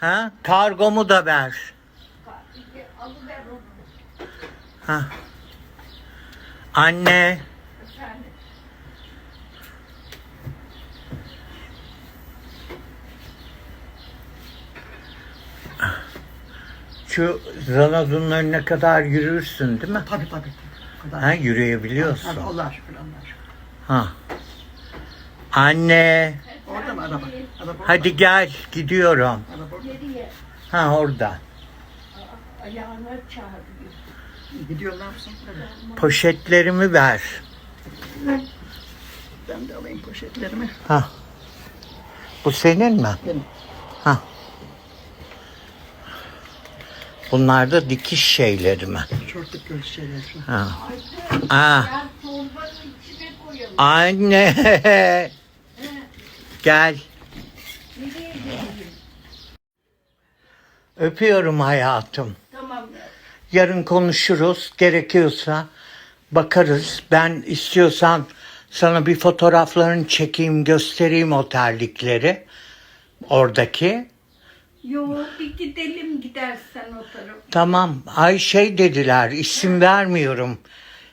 Ha? Kargomu da ver. Ha. Anne. Şu zanadının önüne kadar yürürsün değil mi? Tabii tabii. Kadar. Ha yürüyebiliyorsun. Tabii Allah aşkına Allah aşkına. Ha. Anne. Orada mı araba? Araba orada. Hadi gel gidiyorum. Nereye? Ha orada. Ayağına çağırıyor. Gidiyor ne yapsın? Poşetlerimi ver. Ben de alayım poşetlerimi. Ha. Bu senin mi? Benim. Ha. Bunlar da dikiş şeyleri mi? Şortluk göz şeyler şu. Ha. Aa. Ben torbanın içine koyalım. Anne. Gel. Nereye? Öpüyorum hayatım. Tamam. Yarın konuşuruz. Gerekiyorsa bakarız. Ben istiyorsan sana bir fotoğraflarını çekeyim, göstereyim o terlikleri. Oradaki. Yo bir gidelim gidersen o tarafa. Tamam. Ay şey dediler. isim vermiyorum.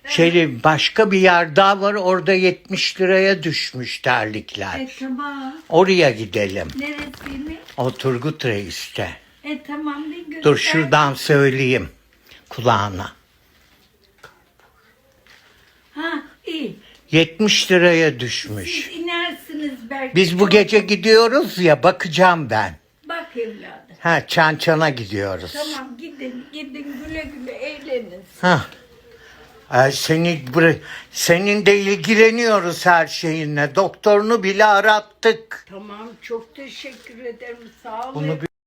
Şeyli başka bir yer daha var. Orada 70 liraya düşmüş terlikler. E tamam. Oraya gidelim. Neresi mi? O Turgut Reis'te. E tamam bir göster. Dur şuradan söyleyeyim kulağına. Ha iyi. 70 liraya düşmüş. Siz inersiniz belki. Biz bu gece gidiyoruz ya bakacağım ben. Bak evladım. Ha çan çana gidiyoruz. Tamam gidin gidin güle güle eğlenin. Ha. Ay, seni bıra- senin de ilgileniyoruz her şeyinle. Doktorunu bile arattık. Tamam çok teşekkür ederim sağ olun. Bunu bir